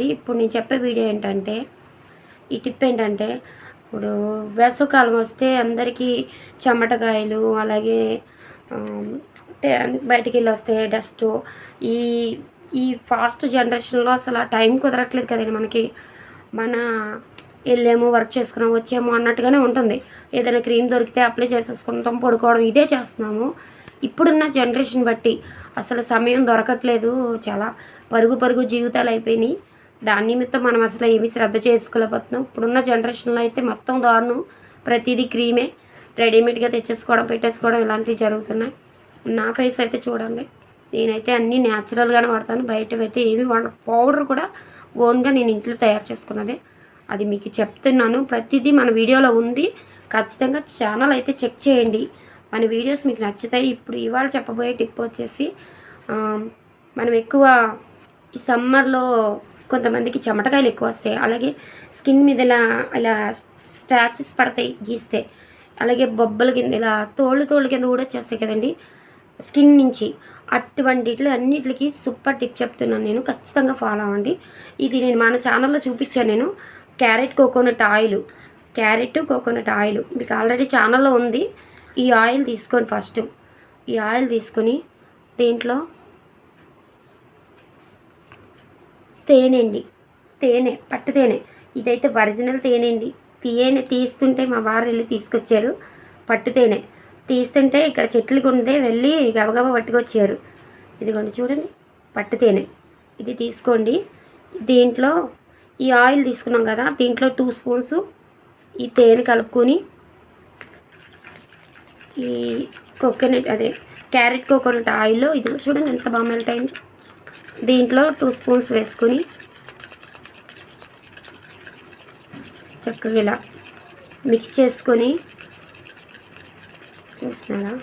అండి. ఇప్పుడు నేను చెప్పే వీడియో ఏంటంటే ఈ టిప్ ఏంటంటే ఇప్పుడు వేసవకాలం వస్తే అందరికీ చెమటకాయలు అలాగే బయటికి వెళ్ళి వస్తే డస్ట్ ఈ ఈ ఫాస్ట్ జనరేషన్లో అసలు టైం కుదరట్లేదు కదండి మనకి. మన వెళ్ళాము వర్క్ చేసుకున్నాము వచ్చేమో అన్నట్టుగానే ఉంటుంది. ఏదైనా క్రీమ్ దొరికితే అప్లై చేసేసుకుంటాం పడుకోవడం ఇదే చేస్తున్నాము. ఇప్పుడున్న జనరేషన్ బట్టి అసలు సమయం దొరకట్లేదు. చాలా పరుగు పరుగు జీవితాలు అయిపోయినాయి. దాని నిమిత్తం మనం అసలు ఏమీ శ్రద్ధ చేసుకోలేకపోతున్నాం. ఇప్పుడున్న జనరేషన్లో అయితే మొత్తం దారుణం. ప్రతిదీ క్రీమే. రెడీమేడ్గా తెచ్చేసుకోవడం పెట్టేసుకోవడం ఇలాంటివి జరుగుతున్నాయి. నా ఫేస్ అయితే చూడండి. నేనైతే అన్నీ న్యాచురల్గానే వాడతాను. బయటవైతే ఏమి వాడ పౌడర్ కూడా ఓన్గా నేను ఇంట్లో తయారు చేసుకున్నదే. అది మీకు చెప్తున్నాను. ప్రతిదీ మన వీడియోలో ఉంది. ఖచ్చితంగా ఛానల్ అయితే చెక్ చేయండి. మన వీడియోస్ మీకు నచ్చుతాయి. ఇప్పుడు ఇవాళ చెప్పబోయే టిప్ వచ్చేసి మనం ఎక్కువ ఈ సమ్మర్లో కొంతమందికి చెమటకాయలు ఎక్కువ వస్తాయి. అలాగే స్కిన్ మీద ఇలా ఇలా స్ట్రాచెస్ పడతాయి గీస్తే. అలాగే బొబ్బల కింద ఇలా తోళ్ళు తోళ్ళు కింద కూడా వచ్చేస్తాయి కదండి. స్కిన్ నుంచి అటువంటిట్లు అన్నిటికి సూపర్ టిప్ చెప్తున్నాను నేను. ఖచ్చితంగా ఫాలో అవ్వండి. ఇది నేను మన ఛానల్లో చూపించాను నేను. Carrot coconut oil. Carrot coconut oil. మీకు ఆల్రెడీ ఛానల్లో ఉంది. ఈ ఆయిల్ తీసుకోండి ఫస్ట్. ఈ ఆయిల్ తీసుకొని దీంట్లో తేనె అండి తేనె పట్టు తేనె. ఇదైతే ఒరిజినల్ తేనె అండి తేనె తీస్తుంటే మా వారు వెళ్ళి తీసుకొచ్చారు పట్టు తేనె. తీస్తుంటే ఇక్కడ చెట్లకు ఉంటే వెళ్ళి గబగబ పట్టుకొచ్చారు. ఇదిగోండి చూడండి పట్టు తేనె. ఇది తీసుకోండి. దీంట్లో ఈ ఆయిల్ తీసుకున్నాం కదా దీంట్లో టూ స్పూన్స్ ఈ తేనె కలుపుకొని ఈ కోకోనట్ అదే క్యారెట్ కోకోనట్ ఆయిల్లో. ఇది చూడండి ఎంత బాగా మెల్ట్ అయింది. దీంట్లో టూ స్పూన్స్ వేసుకొని చక్కగా ఇలా మిక్స్ చేసుకొని చూస్తున్నారా?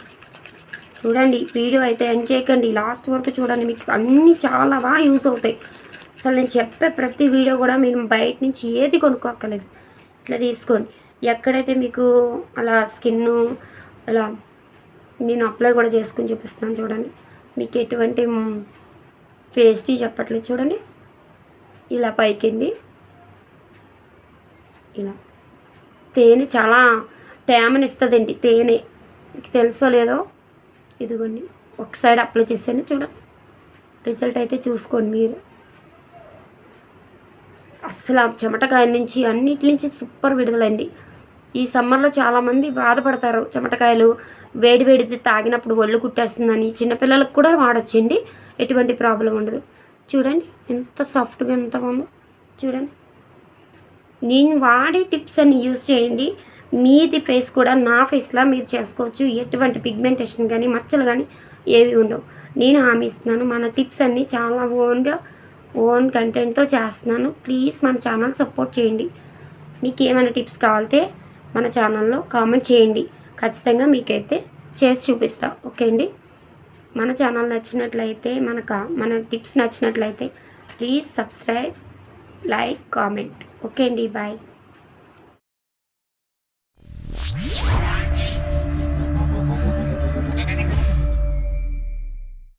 చూడండి వీడియో అయితే ఎండ్ చేయకండి. లాస్ట్ వరకు చూడండి మీకు అన్నీ చాలా బాగా యూస్ అవుతాయి. అసలు నేను చెప్పే ప్రతి వీడియో కూడా మీరు బయట నుంచి ఏది కొనుక్కోక్కర్లేదు. ఇట్లా తీసుకోండి. ఎక్కడైతే మీకు అలా స్కిన్ అలా నేను అప్లై కూడా చేసుకుని చూపిస్తున్నాను చూడండి. మీకు ఎటువంటి పేస్ట్ చెప్పట్లేదు చూడండి. ఇలా పైకింది. ఇలా. తేనె చాలా తేమనిస్తుందండి తేనె. మీకు తెలుసో లేదో? ఇదిగోండి. ఒక సైడ్ అప్లై చేసాను చూడండి. రిజల్ట్ అయితే చూసుకోండి మీరు. అస్సలు ఆ చెమటకాయ నుంచి అన్నిటి నుంచి సూపర్ విడుదలండి ఈ సమ్మర్లో చాలామంది బాధపడతారు. చెమటకాయలు వేడి వేడిది తాగినప్పుడు ఒళ్ళు కుట్టేస్తుందని చిన్నపిల్లలకు కూడా వాడొచ్చండి. ఎటువంటి ప్రాబ్లం ఉండదు. చూడండి ఎంత సాఫ్ట్గా ఎంత ఉందో చూడండి. నేను వాడే టిప్స్ అన్ని యూజ్ చేయండి. మీది ఫేస్ కూడా నా ఫేస్లా మీరు చేసుకోవచ్చు. ఎటువంటి పిగ్మెంటేషన్ కానీ మచ్చలు కానీ ఏవి ఉండవు. నేను హామీ ఇస్తున్నాను. మన టిప్స్ అన్నీ చాలా ఓన్గా ఓన్ కంటెంట్తో చేస్తున్నాను. ప్లీజ్ మన ఛానల్ సపోర్ట్ చేయండి. మీకు ఏమైనా టిప్స్ కావాలితే మన ఛానల్లో కామెంట్ చేయండి. ఖచ్చితంగా మీకైతే చేసి చూపిస్తా. ఓకే అండి? మన ఛానల్ నచ్చినట్లయితే మనక మన టిప్స్ నచ్చినట్లయితే please subscribe like comment. Okay అండి బాయ్.